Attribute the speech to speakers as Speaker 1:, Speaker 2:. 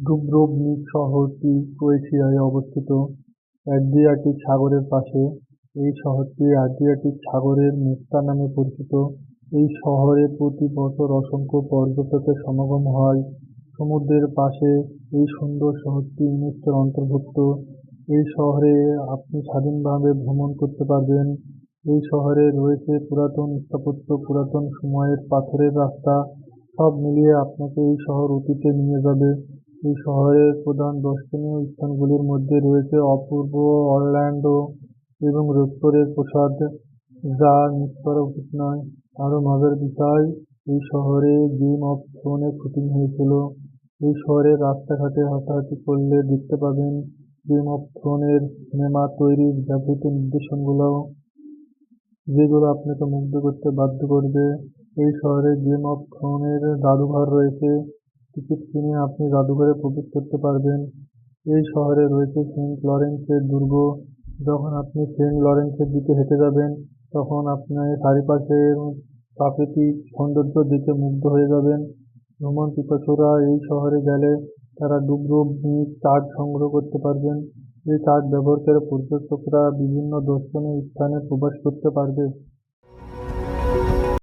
Speaker 1: Dubrovnik শহরটি ক্রোয়েশিয়ায় অবস্থিত। Adriatic সাগরের পাশে এই শহরটি অ্যাড্রিয়াটিক সাগরের মেত্তা নামে পরিচিত। এই শহরে প্রতি বছর অসংখ্য পর্যটকের সমাগম হয়। সমুদ্রের পাশে এই সুন্দর শহরটি ইউনেস্কোর অন্তর্ভুক্ত। এই শহরে আপনি স্বাধীনভাবে ভ্রমণ করতে পারবেন। এই শহরে রয়েছে পুরাতন স্থাপত্য, পুরাতন সময়ের পাথরের রাস্তা। সব মিলিয়ে আপনাকে এই শহর অতীতে নিয়ে যাবে। এই শহরের প্রধান দর্শনীয় স্থানগুলির মধ্যে রয়েছে অপূর্ব অরল্যান্ডো এবং রোপ্পরের প্রাসাদ, যা মিস নয় আরও মজার বিষয়, এই শহরে গেম অফ থ্রোনের শুটিং হয়েছিল। এই শহরের রাস্তাঘাটে হাঁটাহাঁটি করলে দেখতে পাবেন গেম অফ থ্রোনের সিনেমা তৈরির ব্যবহৃত নিদর্শনগুলো যেগুলো আপনাকে মুগ্ধ করতে বাধ্য করবে। এই শহরে গেম অফ থ্রোনের জাদুঘর রয়েছে। টিকিট কিনে আপনি জাদুঘরে প্রবেশ করতে পারবেন। এই শহরে রয়েছে সেন্ট লরেন্সের দুর্গ। যখন আপনি সেন্ট লরেন্সের দিকে হেঁটে যাবেন, তখন আপনার চারিপাশের প্রাকৃতিক সৌন্দর্য দেখে মুগ্ধ হয়ে যাবেন। ভ্রমণ পিপাসুরা এই শহরে গেলে তারা ডুব্রোভনিক কার্ড সংগ্রহ করতে পারবেন। এই কার্ড ব্যবহার করে পর্যটকরা বিভিন্ন দর্শনীয় স্থানে প্রবেশ করতে পারবে।